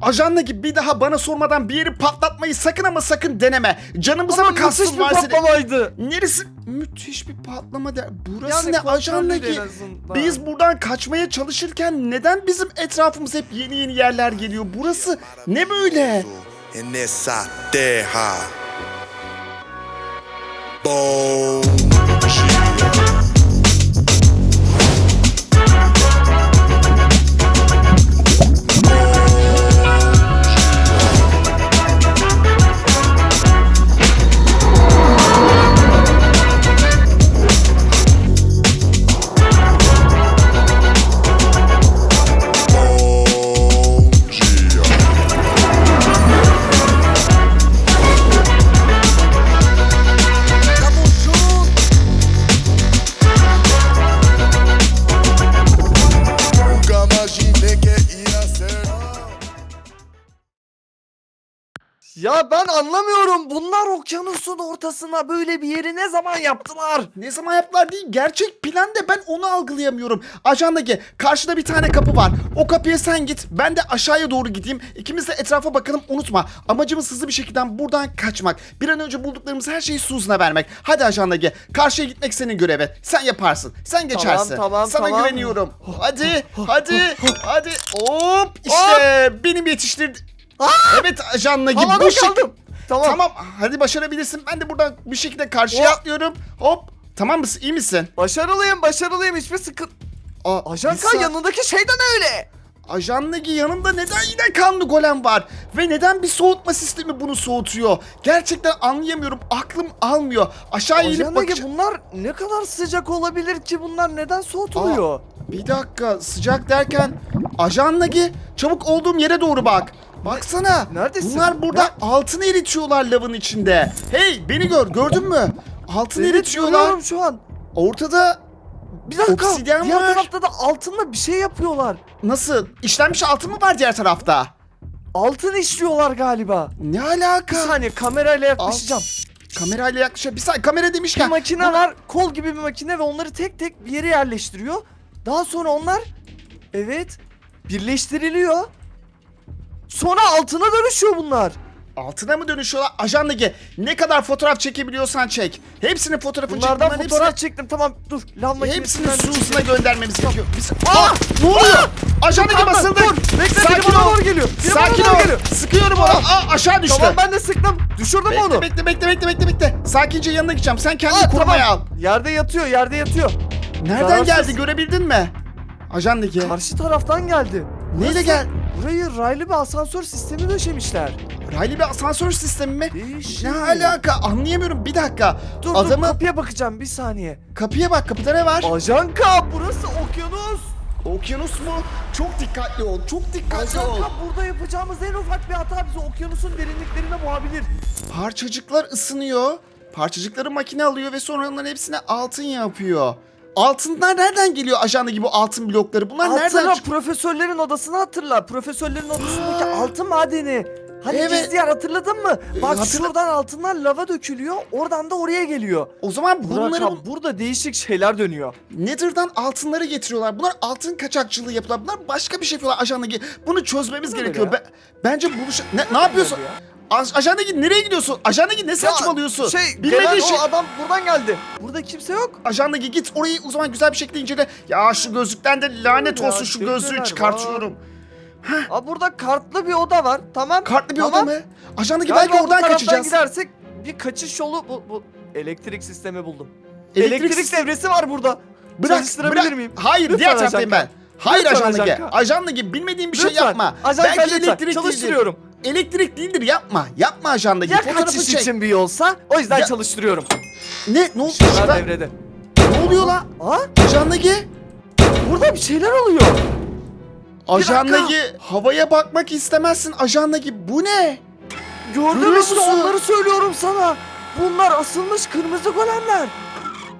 Ajanla gibi bir daha bana sormadan bir yeri patlatmayı sakın ama sakın deneme. Canımıza Ama mı kastın müthiş bir var senin? patlamaydı. Neresi? Müthiş bir patlama der. Burası Yani ne kontrollü ajanla en ki? azından. Biz buradan kaçmaya çalışırken neden bizim etrafımız hep yeni yeni yerler geliyor? Burası ne böyle? en esa teja. Boom. Ya ben anlamıyorum. Bunlar okyanusun ortasına böyle bir yeri ne zaman yaptılar? Ne zaman yaptılar değil gerçek plan de ben onu algılayamıyorum. Ajandaki karşıda bir tane kapı var. O kapıya sen git ben de aşağıya doğru gideyim. İkimiz de etrafa bakalım unutma. Amacımız hızlı bir şekilde buradan kaçmak. Bir an önce bulduklarımız her şeyi Susan'a vermek. Hadi ajandaki karşıya gitmek senin görevin. Sen yaparsın. Sen geçersin. tamam, Sana tamam. güveniyorum. Hadi hadi hadi. Hop işte benim yetiştirdi. Evet ajanla gibi Havada bu şek- kaldım. Tamam. Tamam hadi başarabilirsin. Ben de buradan bir şekilde karşıya Hop. atlıyorum. Hop. Tamam mısın? İyi misin? Başarılıyım başarılıyım hiçbir sıkıntı. Aa, Ajan bir yanındaki şeyden öyle. Ajan Nagi yanımda neden yine kanlı golem var? Ve neden bir soğutma sistemi bunu soğutuyor? Gerçekten anlayamıyorum. Aklım almıyor. Ajan inip Nagi bakacağım. bunlar ne kadar sıcak olabilir ki bunlar neden soğutuluyor? Bir dakika sıcak derken Ajan Nagi çabuk olduğum yere doğru bak. Baksana. Neredesin? Bunlar burada altını eritiyorlar lavın içinde. Hey beni gör gördün mü? Altını Evet eritiyorlar. görüyorum şu an. Ortada Bir dakika. Obsidyen diğer var. tarafta da altınla bir şey yapıyorlar. nasıl? İşlenmiş altın mı var diğer tarafta? Altın işliyorlar galiba. Ne Bir alaka? saniye kamerayla yaklaşacağım. Kamerayla yaklaşıyor. Bir saniye kamera Bir demişken. makine var. Kol gibi bir makine ve onları tek tek bir yere yerleştiriyor. Daha sonra onlar evet birleştiriliyor. Sonra altına dönüşüyor bunlar. Altına mı dönüşüyorlar? Ajan Nagi ne kadar fotoğraf çekebiliyorsan çek. Hepsinin fotoğrafını çek. Bunlardan Bunların fotoğraf çektim. Tamam dur. Lav Hepsini, hepsini makinesinden Susan'a göndermemiz gerekiyor. Biz... Aa! Ne oluyor? Ajan Dur, basıldı. dur. Bekle, biri Sakin bana ol. doğru geliyor. Biri Sakin bana doğru ol. geliyor. Sıkıyorum onu. Aa, aşağı düştü. Tamam ben de sıktım. Düşürdüm Bekle, onu. bekle bekle bekle bekle bekle. Sakince yanına gideceğim. Sen kendini Aa, korumaya tamam. Yerde yatıyor, yerde yatıyor. al. Nereden Zararsız. geldi görebildin mi? Ajan Nagi. Karşı taraftan geldi. Neyle gel? Burayı raylı bir asansör sistemi döşemişler. Raylı bir asansör sistemi mi? Değişik. Ne alaka? Anlayamıyorum. Bir dakika. Dur Adamı dur kapıya bakacağım bir saniye. kapıya bak. Kapıda ne var? Ajanka burası okyanus. Okyanus mu? Çok dikkatli ol. Çok dikkatli ol. Ajanka burada yapacağımız en ufak bir hata bizi okyanusun derinliklerine boğabilir. Parçacıklar ısınıyor. Parçacıkları makine alıyor ve sonra onların hepsine altın yapıyor. Altınlar nereden geliyor ajanda gibi altın blokları? Bunlar nereden Hatırla çıkıyor? profesörlerin odasını hatırla. Profesörlerin odasındaki altın madeni. Hani Evet. gizli yer hatırladın mı? Bak hatırla- şuradan altınlar lava dökülüyor. Oradan da oraya geliyor. O zaman bunları Bunları bu- burada değişik şeyler dönüyor. Nether'dan altınları getiriyorlar. Bunlar altın kaçakçılığı yapıyorlar. Bunlar başka bir şey yapıyorlar ajanda gibi. Bunu çözmemiz Bu gerekiyor. ya? Be- bence buluş... Ne, ne yapıyorsun? ya? Ajanda gibi nereye gidiyorsun? Ajanda gibi ne saçmalıyorsun? Şey, Bilmediğin gelen şey... o adam buradan geldi. Burada kimse yok. Gibi git orayı o zaman güzel bir şekilde incele. Ya şu gözlükten de lanet Ya, olsun şu gözlüğü var. çıkartıyorum. Aa, burada kartlı bir oda var. Tamam. Kartlı bir tamam. oda mı? Gibi Galiba belki bu oradan taraftan kaçacağız. gidersek bir kaçış yolu bu, bu elektrik sistemi buldum. Elektrik sistemi- devresi var burada. Bırak, Çalıştırabilir bırak. miyim? Hayır Lütfen diğer taraftayım ben. Hayır Lütfen. Ajanka. Ajanla gibi bilmediğim bir şey Lütfen. yapma. Ajanka Belki elektrik değildir. Çalıştırıyorum. Elektrik değildir yapma. Yapma ajanla gibi. Ya Fotoğrafı kaçış çek. için bir yolsa o yüzden Ya- çalıştırıyorum. Ne? Ne oldu? Işıklar devrede. Ne oluyor lan? Aa Ajanla gibi. burada bir şeyler oluyor. Gibi. Havaya bakmak istemezsin ajanla gibi. Bu ne? Gördün Görüyor işte musun? onları söylüyorum sana. Bunlar asılmış kırmızı golemler.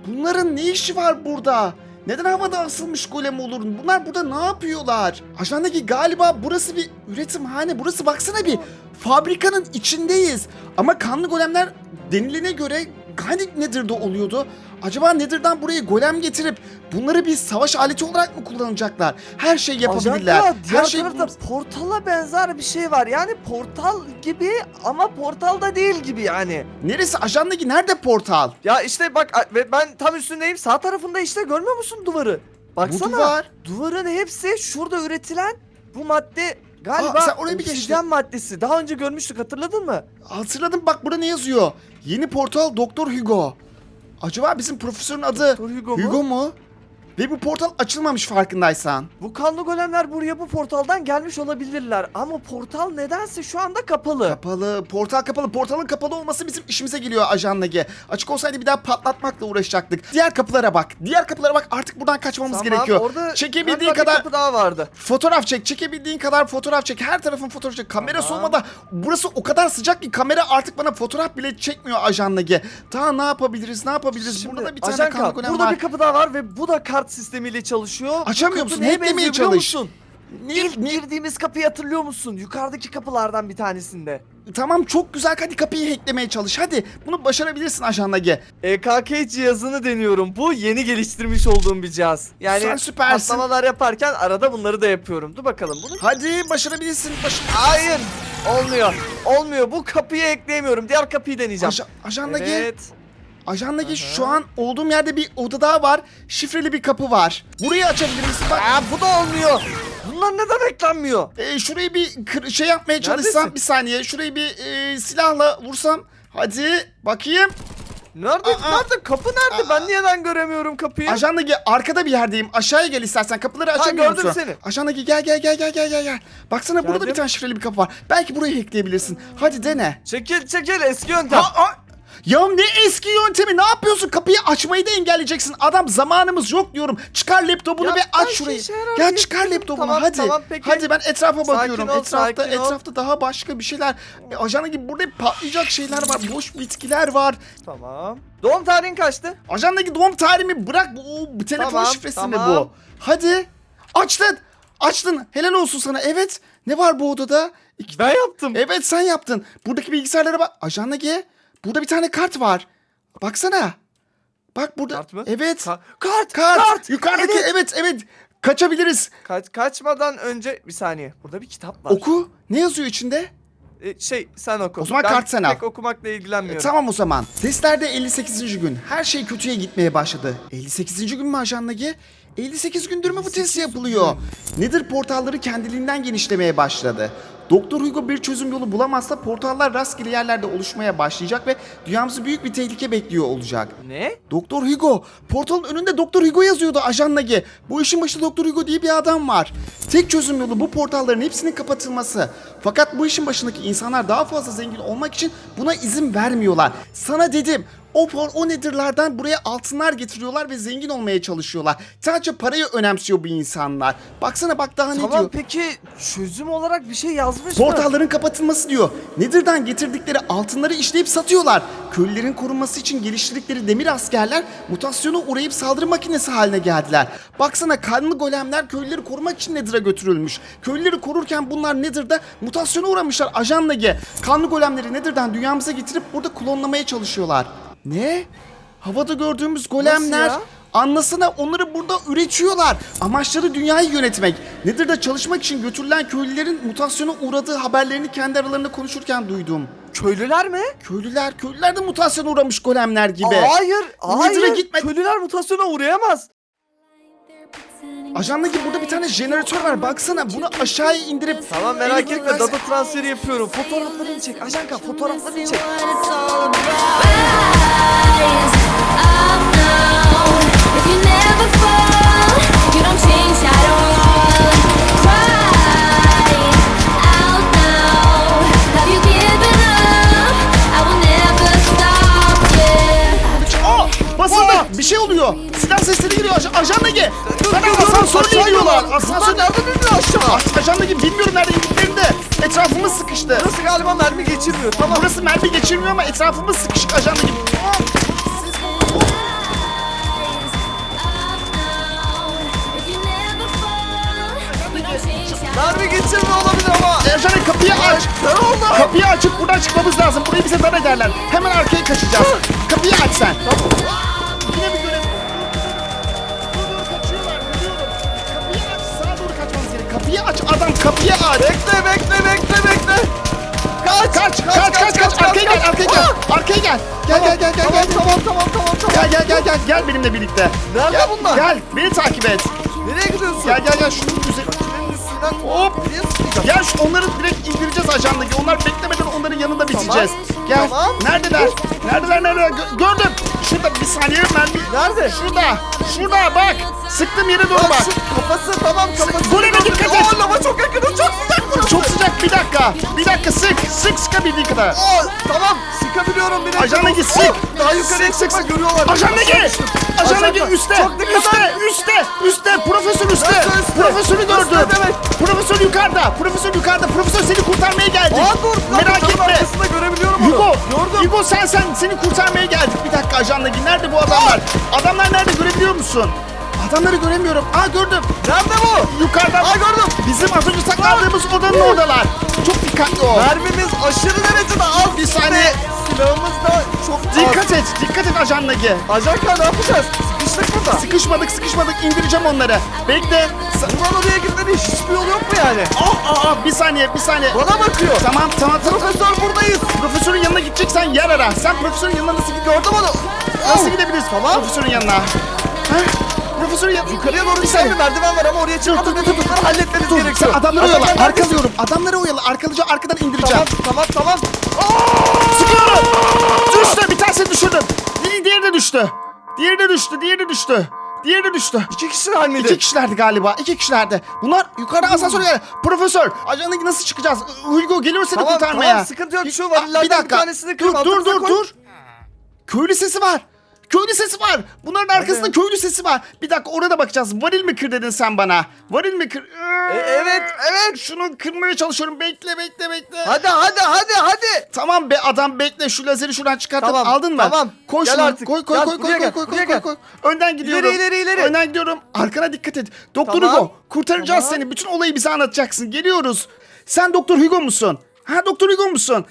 Bunların ne işi var burada? Neden havada asılmış golem olur? Bunlar burada ne yapıyorlar? Ajandaki galiba burası bir üretimhane. Burası baksana bir fabrikanın içindeyiz. Ama kanlı golemler denilene göre hani Nether'da oluyordu? Acaba Nether'dan buraya golem getirip bunları bir savaş aleti olarak mı kullanacaklar? Her şey yapabilirler. Ajanka, diğer Her şey tarafta portala benzer bir şey var. Yani portal gibi ama portal da değil gibi yani. Neresi? Ajandaki nerede portal? Ya işte bak ben tam üstündeyim. Sağ tarafında işte görmüyor musun duvarı? Baksana. Bu duvar. Duvarın hepsi şurada üretilen bu madde galiba Aa, sen oraya bir geçtin. obsidyen maddesi. Daha önce görmüştük hatırladın mı? Hatırladım bak burada ne yazıyor? Yeni portal Doktor Hugo. Acaba bizim profesörün adı Doktor Hugo mu? Hugo mu? Ve bu portal açılmamış farkındaysan. Bu kanlı golemler buraya bu portaldan gelmiş olabilirler. Ama portal nedense şu anda kapalı. Kapalı, portal kapalı. Portalın kapalı olması bizim işimize geliyor Ajan Nagi. Açık olsaydı bir daha patlatmakla uğraşacaktık. Diğer kapılara bak. Diğer kapılara bak. Artık buradan kaçmamız Tamam, gerekiyor. Orada Çekebildiğin galiba bir kadar kapı daha vardı. fotoğraf çek. Çekebildiğin kadar fotoğraf çek. Her tarafın fotoğraf çek. Kamera Tamam. soğumada burası o kadar sıcak ki kamera artık bana fotoğraf bile çekmiyor Ajan Nagi. Daha ne yapabiliriz? Ne yapabiliriz? Şimdi burada da bir tane kanlı golem burada var. bir kapı daha var ve bu da kart sistemiyle çalışıyor. Açamıyor musun? neye Hacklemeye benziyor biliyor çalış. musun? Ne- İlk ne- girdiğimiz kapıyı hatırlıyor musun? Yukarıdaki kapılardan bir tanesinde. Tamam çok güzel. Hadi kapıyı hacklemeye çalış. Hadi bunu başarabilirsin Ajan Nagi. EKK cihazını deniyorum. Bu yeni geliştirmiş olduğum bir cihaz. Yani Sen süpersin. patlamalar yaparken arada bunları da yapıyorum. Dur bakalım bunu. Hadi başarabilirsin. Baş... Hayır. Olmuyor. Olmuyor. Bu kapıyı ekleyemiyorum. Diğer kapıyı deneyeceğim. Ajan, Ajan Nagi. evet. Ajandaki Aha. şu an olduğum yerde bir oda daha var. Şifreli bir kapı var. Burayı açabilir misin? Bak, Aa, bu da olmuyor. Bunlar neden eklenmiyor? e, şurayı bir şey yapmaya çalışsam Neredesin? bir saniye. Şurayı bir e, silahla vursam. Hadi bakayım. Nerede? Aa. nerede? Kapı nerede? Ben niyeden göremiyorum kapıyı? Ajandaki arkada bir yerdeyim. Aşağıya gel istersen. Kapıları açamıyor gördüm musun? seni. Ajandaki gel gel gel gel gel gel gel. Baksana burada Geldim. bir tane şifreli bir kapı var. Belki burayı hackleyebilirsin. Hadi dene. Çekil çekil eski yöntem. Ha, ha. Ya ne eski yöntemi ne yapıyorsun? Kapıyı açmayı da engelleyeceksin. Adam zamanımız yok diyorum. Çıkar laptopunu Ya ve aç şurayı. işe yarar Ya çıkar laptopunu Tamam, hadi. tamam, peki. Hadi ben etrafa Sakin bakıyorum. ol, etrafta sakin ol. etrafta daha başka bir şeyler. E, ajanı gibi burada patlayacak şeyler var. Boş bitkiler var. Tamam. Doğum tarihin kaçtı? Ajandaki doğum tarihimi bırak. Bu, o, bu telefon Tamam, şifresi mi tamam. bu? Hadi. Açtın. Açtın. Helal olsun sana. Evet. Ne var bu odada? İki- Ben yaptım. Evet sen yaptın. Buradaki bilgisayarlara bak. Ajanla G. Burada bir tane kart var. Baksana. Bak burada. Kart mı? Evet. Ka- kart, kart. kart. Yukarıdaki Evet. evet evet. Kaçabiliriz. Kaç, kaçmadan önce bir saniye. Burada bir kitap var. Oku. Ne yazıyor içinde? E, şey sen oku. O zaman ben kart sen al. pek okumakla ilgilenmiyorum. E, tamam o zaman. Testlerde 58. gün. Her şey kötüye gitmeye başladı. 58. gün mü ajanla G? 58 gündür mü bu test yapılıyor? Nedir portalları kendiliğinden genişlemeye başladı. Doktor Hugo bir çözüm yolu bulamazsa portallar rastgele yerlerde oluşmaya başlayacak ve dünyamızı büyük bir tehlike bekliyor olacak. Ne? Doktor Hugo. Portalın önünde Doktor Hugo yazıyordu Ajan Nagi. Bu işin başında Doktor Hugo diye bir adam var. Tek çözüm yolu bu portalların hepsinin kapatılması. Fakat bu işin başındaki insanlar daha fazla zengin olmak için buna izin vermiyorlar. Sana dedim. O, o nedirlerden buraya altınlar getiriyorlar ve zengin olmaya çalışıyorlar. Sadece parayı önemsiyor bu insanlar. Baksana bak daha ne Tamam diyor. peki çözüm olarak bir şey yazmış mı? Portalların kapatılması diyor. Nedir'den getirdikleri altınları işleyip satıyorlar. Köylülerin korunması için geliştirdikleri demir askerler mutasyona uğrayıp saldırı makinesi haline geldiler. Baksana kanlı golemler köylüleri korumak için Nedir'e götürülmüş. Köylüleri korurken bunlar Nedir'de mutasyona uğramışlar. Ajan Nagi. Kanlı golemleri Nedir'den dünyamıza getirip burada klonlamaya çalışıyorlar. Ne? Havada gördüğümüz golemler... ya? Anlasana onları burada üretiyorlar. Amaçları dünyayı yönetmek. Nedir de çalışmak için götürülen köylülerin mutasyona uğradığı haberlerini kendi aralarında konuşurken duydum. Köylüler mi? Köylüler, köylüler de mutasyona uğramış golemler gibi. Hayır, Nedir'e hayır. gitme- Köylüler mutasyona uğrayamaz. Ajandaki burada bir tane jeneratör var. Baksana bunu aşağıya indirip... Tamam merak etme verse- data transferi yapıyorum. Fotoğraflarını çek. Ajanka fotoğraflarını çek. Geçirmiyor ama etrafımız sıkışık ajandaki. Mermi geçirmiyor olabilir ama. Ajanı kapıyı aç. Ne oldu? Kapıyı açıp buradan çıkmamız lazım. Burayı bize dar ederler. Hemen arkaya kaçacağız. Kapıyı aç sen. Yine bir görev. Kapıyı aç. Adam. Kapıyı aç. Bekle bekle bekle. Kaç Kaç kaç kaç kaç. Arkaya gel arkaya gel. Arkaya gel. Gel gel gel gel gel. tamam tamam tamam tamam. Gel gel gel gel. Gel benimle birlikte. Nerede Gel, bunlar? Gel beni takip et. Nereye gidiyorsun? Gel gel gel şunun üzerine. Senin üstünden Hop. Nereye sıkacağım? Gel şu onları direkt indireceğiz ajandaki. Onlar beklemeden onların yanında biteceğiz. Gel. Tamam. Neredeler? Neredeler neredeler? Gö- gördüm. Şurada bir saniye bir... Nerede? Şurada. Şurada bak. Sıktığım yere doğru Bak bak. kafası tamam kafası. Buraya dikkat et. Oo lava çok yakınız çok dakika. Bir dakika sık. Sık sıkabildiğin kadar. Oo tamam sıkabiliyorum dakika. Ajandaki Oo, sık. Daha yukarıya Sık, sık, görüyorlar. Ajandaki. Ajandaki Ajanda. üstte. Çok dikkat Üstte. Üstte. Üstte. Profesör üstte. Üstte? Profesörü gördüm. demek. Profesör yukarıda. Profesör yukarıda. Profesör seni kurtarmaya geldik. Aa dur. Merak etme. arkasında görebiliyorum onu. Hugo, Gördüm. Hugo sen sen seni kurtarmaya geldik. Bir dakika ajandaki. Nerede bu adamlar? Adamlar nerede görebiliyor musun? Adamları göremiyorum. Aa gördüm. Nerede bu? Yukarıdan. Aa gördüm. Bizim az önce saklandığımız odanın oradalar. Çok dikkatli ol. Mermimiz aşırı derecede az. Bir saniye. Silahımız da çok. Dikkat et. Dikkat et ajandaki. Ajanka ne yapacağız? Sıkıştık burada. Sıkışmadık sıkışmadık indireceğim onları. Bekle. Buradan oraya gitmedi. Hiçbir yol yok mu yani? Aa, aa, aa, bir saniye bir saniye. Bana bakıyor. Tamam tamam tamam. Profesör buradayız. Profesörün yanına gideceksen yer ara. Sen profesörün yanına nasıl gidiyorsun? Gördüm onu. Nasıl gidebiliriz? Tamam. Profesörün yanına. Ha? Profesörün yanına. Yukarıya doğru Bir bir merdiven var ama oraya Dur çıkmadan dur önce dur dur. bunları halletmeniz Dur, gerekiyor. Sen adamları oyala. Adamlar neredesin? Arkalıyorum. Adamları oyala. Arkalıca arkadan indireceğim. Tamam tamam tamam. Sıkıyorum. Düştü. Bir tanesini düşürdüm. Di- Diğeri de düştü. Diğeri de düştü. Diğeri de düştü. Diğeri de düştü. İki kişiler miydi? İki kişilerdi galiba. İki kişilerdi. Bunlar yukarıda asansöre geldi. Profesör, ajandaki nasıl çıkacağız? Hugo geliyor seni Tamam, kurtarmaya. tamam, sıkıntı yok. Şu Aa, varillerden bir tanesini dur, kırma, dur, altımıza dur, koy. dur. Köylü sesi var. Köylü sesi var. Bunların arkasında köylü sesi var. Bir dakika orada bakacağız. Varil mi kır dedin sen bana? Varil mi kır? E, evet evet. Şunu kırmaya çalışıyorum. Bekle bekle bekle. Hadi hadi hadi hadi. Tamam be adam bekle şu lazeri şuradan çıkartıp Tamam, aldın mı? tamam. Koy Gel artık. Koy koy Gel, koy koy koy gel, koy koy gel. koy. Önden gidiyorum. İleri, ileri, ileri. Önden gidiyorum. Arkana dikkat et. Doktor Tamam. Hugo kurtaracağız Tamam. seni. Bütün olayı bize anlatacaksın. Geliyoruz. Sen Doktor Hugo musun? Ha Doktor Hugo musun?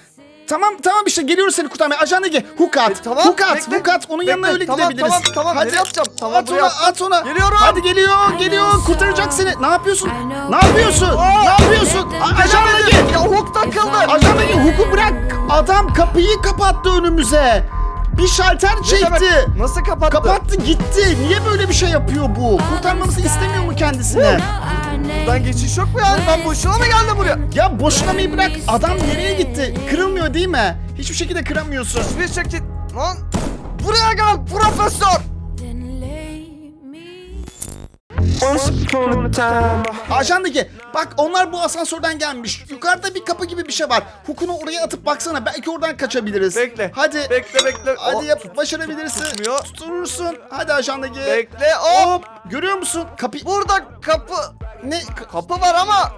Tamam tamam işte geliyoruz seni kurtarmaya. Ajan Ege hook at. E, tamam, hook at. bekle. hook at. Onun yanına Bekle, öyle tamam, gidebiliriz. tamam, tamam. Hadi Nereye atacağım? Tamam, at buraya ona at ona. Geliyorum. Hadi geliyor geliyor. Kurtaracak seni. Ne yapıyorsun? Ne yapıyorsun? Ne yapıyorsun? A- Ajan Ege. Ya hook takıldı. Ajandaki huku bırak. Adam kapıyı kapattı önümüze. Bir şalter çekti. Nasıl kapattı? Kapattı gitti. Niye böyle bir şey yapıyor bu? Kurtarmamızı istemiyor mu kendisine? Buradan geçiş yok mu yani? Ben boşuna mı geldim buraya? Ya boşlamayı bırak. Adam nereye gitti? Kırılmıyor değil mi? Hiçbir şekilde kıramıyorsun. Bir şekil... Lan buraya gel profesör. Ajandaki bak onlar bu asansörden gelmiş. Yukarıda bir kapı gibi bir şey var. Hukunu oraya atıp baksana. Belki oradan kaçabiliriz. Bekle. Hadi. Bekle bekle. Hadi yap başarabilirsin. tutmuyor. Tuturursun. Hadi ajandaki. Bekle. Hop. Hop. Görüyor musun? Kapı Burada kapı... ne? Kapı var ama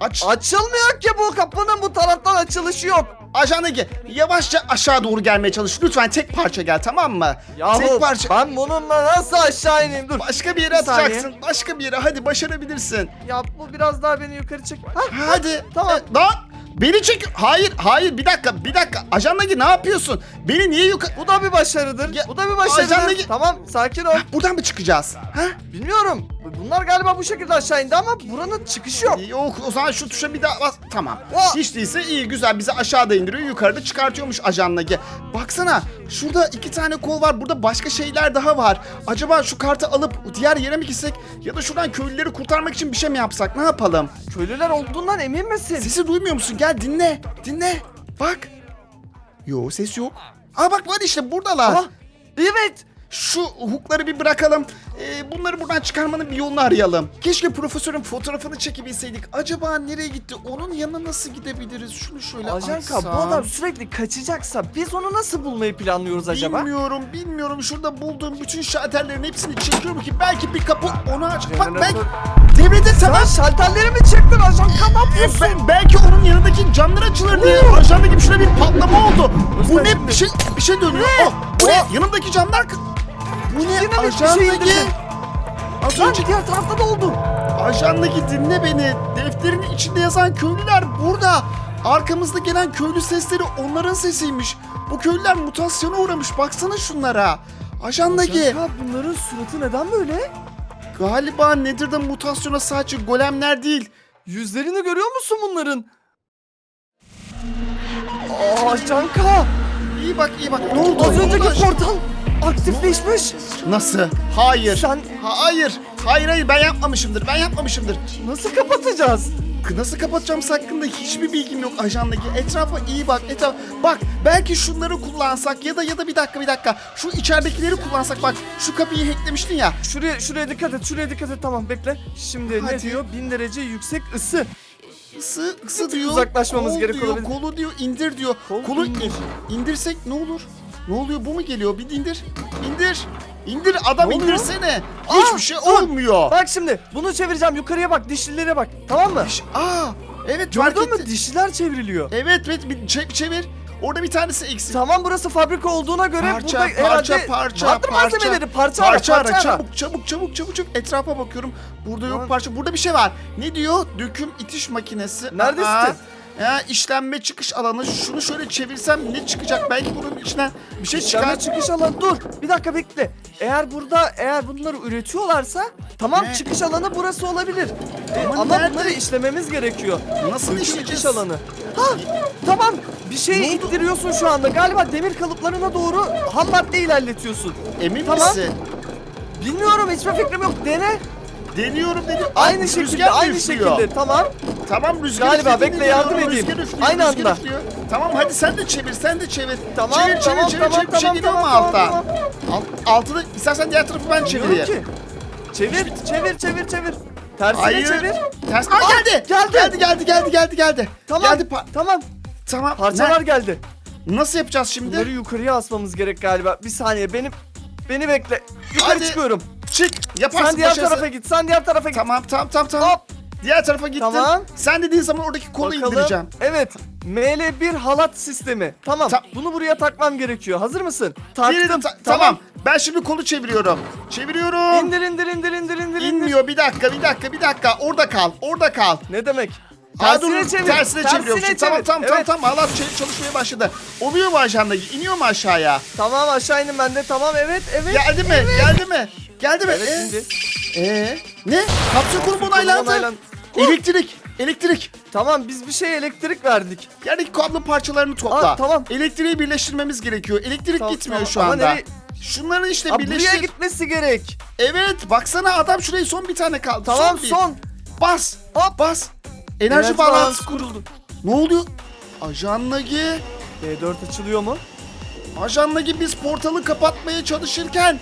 Aç. açılmıyor ki bu kapının bu taraftan açılışı yok. Ajandaki yavaşça aşağı doğru gelmeye çalış. Lütfen tek parça gel tamam mı? Yahu tek parça. ben bununla nasıl aşağı ineyim? Dur. Başka bir yere Bir saniye. atacaksın. Başka bir yere. Hadi başarabilirsin. Ya bu biraz daha beni yukarı çek. Hah, Hadi. Tamam. E, lan beni çek. Hayır, hayır. Bir dakika, bir dakika. Ajandaki ne yapıyorsun? Beni niye yukarı... Bu da bir başarıdır. Ya, bu da bir başarıdır. ajandaki- Tamam sakin ol. Buradan mı çıkacağız? Ha? Bilmiyorum. Bunlar galiba bu şekilde aşağı indi ama buranın çıkışı yok. Yok o zaman şu tuşa bir daha bas. Tamam. Oh. Hiç değilse iyi güzel bizi aşağıda indiriyor yukarıda çıkartıyormuş ajandaki. Baksana şurada iki tane kol var burada başka şeyler daha var. Acaba şu kartı alıp diğer yere mi gitsek ya da şuradan köylüleri kurtarmak için bir şey mi yapsak ne yapalım? Köylüler olduğundan emin misin? Sesi duymuyor musun? Gel dinle dinle bak. Yo ses yok. Aa bak var işte buradalar. Aa, evet. Şu hukları bir bırakalım. Ee, bunları buradan çıkarmanın bir yolunu arayalım. Keşke profesörün fotoğrafını çekebilseydik. Acaba nereye gitti? Onun yanına nasıl gidebiliriz? Şunu şöyle Ajanka açsam. bu adam sürekli kaçacaksa biz onu nasıl bulmayı planlıyoruz acaba? Bilmiyorum, bilmiyorum. Şurada bulduğum bütün şalterlerin hepsini çekiyorum ki belki bir kapı onu aç. Bak belki devrede. Sen şalterleri mi çektin Ajanka ne Ee, yapıyorsun? be- belki onun yanındaki camlar açılır diye. Ajandaki bir şöyle bir patlama oldu. Bu ne? Bir şey, bir şey dönüyor. Oh, bu ne? Yanımdaki camlar... kı- Bu ne? Yine bir şey Ajandaki... indirdin. Az Lan önce diğer tarafta da oldu. Ajandaki dinle beni. Defterin içinde yazan köylüler burada. Arkamızda gelen köylü sesleri onların sesiymiş. Bu köylüler mutasyona uğramış. Baksana şunlara. Ajandaki Ajanka bunların suratı neden böyle? galiba Nether'da mutasyona sadece golemler değil. Yüzlerini görüyor musun bunların? Aa Ajanka! İyi bak iyi bak. Ne oldu? Az önceki portal aktifleşmiş. Nasıl? Hayır. Sen Hayır. Hayır hayır ben yapmamışımdır. Ben yapmamışımdır. nasıl kapatacağız? Nasıl kapatacağım hakkında hiçbir bilgim yok ajandaki. Etrafa iyi bak. Etraf bak belki şunları kullansak ya da ya da bir dakika bir dakika. Şu içeridekileri kullansak bak. Şu kapıyı hacklemiştin ya. Şuraya şuraya dikkat et. Şuraya dikkat et. Tamam bekle. Şimdi ne Hadi. diyor? 1000 derece yüksek ısı. Isı, ısı diyor. uzaklaşmamız kol gerek diyor, olabilir. Kolu diyor indir diyor. Kol Kolu indir. indirsek ne olur? Ne oluyor bu mu geliyor? Bir indir. İndir. İndir adam Ne oluyor? indirsene. Aa, Hiçbir şey dur. olmuyor. Bak şimdi bunu çevireceğim. Yukarıya bak. Dişlilere bak. Tamam mı? Ş- Aa evet Gördün mü? Dişliler çevriliyor. Evet evet bir çe- çevir. Orada bir tanesi eksik. Tamam burası fabrika olduğuna göre Parça, burada parça, herhalde parça, vardır parça. malzemeleri. Parça, Parça ara, parça ara. çabuk çabuk çabuk çabuk çabuk etrafa bakıyorum. Burada yok parça. Burada bir şey var. Ne diyor? Döküm itiş makinesi. Neredesin? Aa, ya işlenme çıkış alanı. Şunu şöyle çevirsem ne çıkacak? Belki bunun içinden bir şey çıkar. Çıkar çıkış alanı dur. Bir dakika bekle. Eğer burada eğer bunları üretiyorlarsa tamam Ne? çıkış alanı burası olabilir. E, Ama ama nerede? bunları işlememiz gerekiyor. Nasıl Döküm işleyeceğiz? çıkış alanı. Ha tamam. Bir şey Ne oldu? ittiriyorsun şu anda. Galiba demir kalıplarına doğru ham madde ilerletiyorsun. Emin Tamam. misin? Bilmiyorum hiçbir fikrim yok. Dene. Deniyorum deniyorum. Aynı Aa, şekilde rüzgar aynı üflüyor. şekilde. Tamam. Tamam rüzgar Galiba, üflediğini bekle, yardım görüyorum. edeyim. Rüzgar üflüyor, Aynı rüzgar anda. üflüyor. Tamam hadi sen de çevir sen de çevir. Tamam, çevir, tamam, çevir, çevir, tamam, çevir. Bir şey tamam, geliyor mu tamam, alttan? tamam, Alt, altını istersen diğer tarafı ben çevireyim. ki. Çevir, çevir, çevir, çevir. Tersine Hayır. çevir. Ters. Aa, Aa, geldi. geldi. Geldi geldi geldi geldi geldi. Tamam. Geldi pa- tamam. tamam. Parçalar Ne? geldi. Nasıl yapacağız şimdi? Bunları yukarıya asmamız gerek galiba. Bir saniye benim beni bekle. Yukarı Hadi. çıkıyorum. Çık. Yaparsın. Sen diğer başarısın. tarafa git. Sen diğer tarafa git. Tamam tamam tamam tamam. Hop. Diğer tarafa gittim. Tamam. Sen dediğin zaman oradaki kolu Bakalım. indireceğim. Evet. ML1 halat sistemi. Tamam. Ta- Bunu buraya takmam gerekiyor. Hazır mısın? Taktım. ta- tamam. Ben şimdi kolu çeviriyorum. Çeviriyorum. İndir indir indir indir indir. İnmiyor. Bir dakika bir dakika bir dakika. Orada kal. Orada kal. Ne demek? Aa, Tersine dur, çevir. Tersine, çeviriyorum. çevir. Tamam tamam Evet. tamam tamam. Allah ç- çalışmaya başladı. Oluyor mu ajandaki? İniyor mu aşağıya? Tamam aşağı indim ben de. Tamam evet evet. Geldi mi? Geldi mi? Geldi mi? Evet Ee? indi. Ee? Ne? Kapsül kurumu onaylandı. Elektrik. Elektrik. Tamam biz bir şey elektrik verdik. Yerdeki kablo parçalarını topla. Aa, tamam. Elektriği birleştirmemiz gerekiyor. Elektrik Tamam, gitmiyor tamam. şu Ama anda. nereye- Şunları işte Aa, birleştir. buraya gitmesi gerek. Evet baksana adam şurayı son bir tane kaldı. Tamam bir. son. Bas. Hop. Bas. Enerji, bağlantısı kuruldu. Ne oluyor? Ajan Nagi. B4 açılıyor mu? Ajan Nagi biz portalı kapatmaya çalışırken.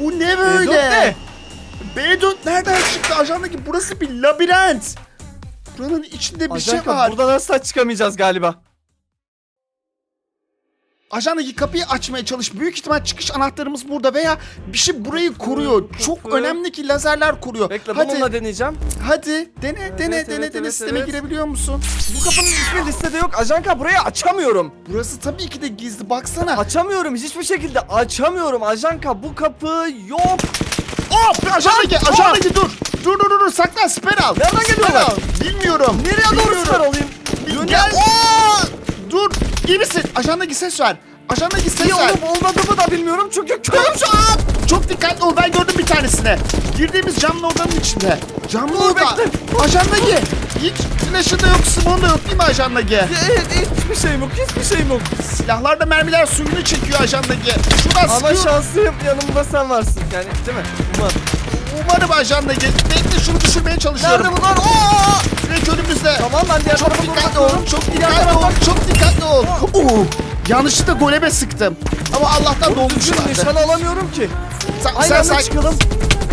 Bu ne B4 böyle? ne? B4 nereden çıktı Ajan Nagi? Burası bir labirent. Buranın içinde bir şey Ajanka, var. buradan asla çıkamayacağız galiba. Ajandaki kapıyı açmaya çalış. Büyük ihtimal çıkış anahtarımız burada veya bir şey burayı koruyor. Çok kapı. önemli ki lazerler koruyor. Bekle hadi, bununla deneyeceğim. hadi dene Evet, dene evet, dene dene evet, sisteme evet. girebiliyor musun? Bu kapının ismi listede yok. Ajanka burayı açamıyorum. Burası tabii ki de gizli. Baksana. Açamıyorum hiçbir şekilde açamıyorum. Ajanka bu kapı yok. Hop! Ajandaki, ajandaki dur. Dur dur dur dur saklan siper al. Nereden Siper geliyorlar? al. Bilmiyorum. Nereye doğru Bilmiyorum. siper alayım? Gel. Oo! Dur. İyi misin? Ajandaki ses ver. Ajandaki ses İyi ver. olup olmadığımı da bilmiyorum çünkü körüm şu an. Çok dikkatli ol. Ben gördüm bir tanesini. Girdiğimiz camlı odanın içinde. Camlı Dur, oda. bekle. Ajandaki. Hiç flash'ı da yok, simon da yok değil mi ajandaki? Evet hiçbir şeyim yok hiçbir şeyim yok. Silahlarda mermiler suyunu çekiyor ajandaki. Şuradan Ama sıkıyor. şanslıyım yanımda sen varsın. Yani değil mi? Umarım. Umarım ajandaki. Bekle şunu düşürmeye çalışıyorum. Nerede bunlar? Oo! Direkt önümüzde. Tamam ben diğer Çok dikkatli ol. Çok dikkatli ol. Çok dikkatli ol. Oo. Yanlışlıkla golebe sıktım. Ama Allah'tan dolmuşlardı. nişan alamıyorum ki. Sen, Aynı sen, sen, çıkalım.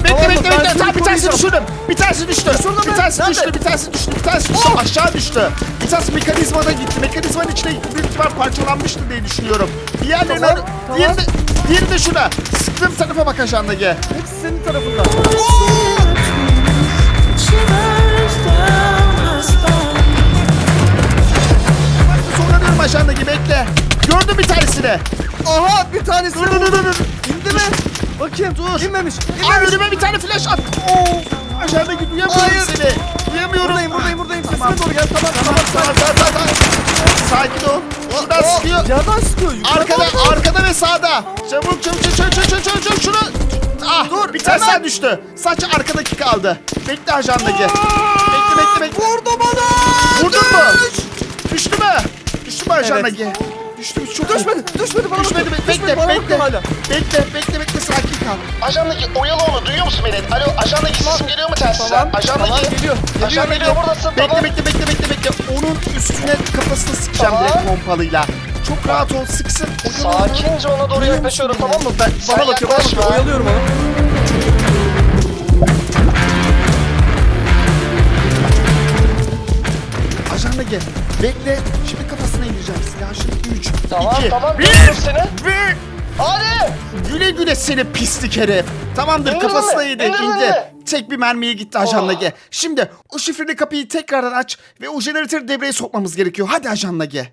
Bekle Tamam bekle bekle. Tamam bir tanesi düşürdüm. Bir tanesi düştü. Bir tanesi düştü. Bir tanesi düştü. Bir tanesi düştü. Oh! Aşağı düştü. Bir tanesi mekanizmada gitti. Mekanizmanın içine büyük ihtimal parçalanmıştır diye düşünüyorum. Diğerlerini Tamam, tamam. Diğeri de, diğeri de şurada. Sıktığım tarafa bak ajandaki. Hepsi senin tarafından. Shivers ajandaki bekle. Gördüm bir tanesini. Aha bir tanesi. Dur dur dur dur. İndi mi? Bakayım. Dur. İnmemiş. İnmemiş. önüme bir tane flash at. Oo. Aşağıdaki duyamıyorum Hayır. seni. Duyamıyorum. Buradayım buradayım buradayım. Tamam. Sesime doğru gel. Tamam tamam. Tamam tamam tamam tamam. Sakin ol. Şuradan Aa, sıkıyor. Yerden sıkıyor. Arkada, arkada ve sağda. Çabuk çabuk çabuk çabuk çabuk çabuk çabuk şunu. Ah Dur, bir tanesi hemen. düştü. Sadece arkadaki kaldı. Bekle ajandaki. Bekle bekle bekle. Vurdu bana. Vurdun mu? Düş. Düştü mü? Düştü mü ajandaki? Düştü mü? Çok iyi. Düşmedi. Düşmedi bana. Düşmedi. bakıyor. Bekle Düşmedi, bana bekle. bakıyor hala. Bekle bekle bekle sakin kal. Ajandaki Oyaloğlu duyuyor musun beni? Alo ajandaki sesim geliyor mu telsizden? Tamam, Ajandaki. tamam, geliyor. Geliyor, Ajan geliyor. geliyor buradasın Bekle, Bekle bekle bekle bekle bekle. Onun üstüne kafasını sıkacağım Tamam. direkt pompalıyla. Çok rahat ol sıksın. Oyaloğlu. Sakince ona doğru yaklaşıyorum tamam mı? Ben, Sen bana bakıyor bana yaklaşma. bakıyor. Oyalıyorum onu. Ajandaki. Bekle. Şimdi silahı. Şimdi 3, Tamam, 2, tamam, 1. görüyorum seni. Hadi. güle güle seni pislik herif. Tamamdır İndirdin kafasına mi? yedi. İndirdin indi. mi? Tek bir mermiye gitti ajandaki. Şimdi o şifreli kapıyı tekrardan aç ve o jeneratörü devreye sokmamız gerekiyor. Hadi ajandaki.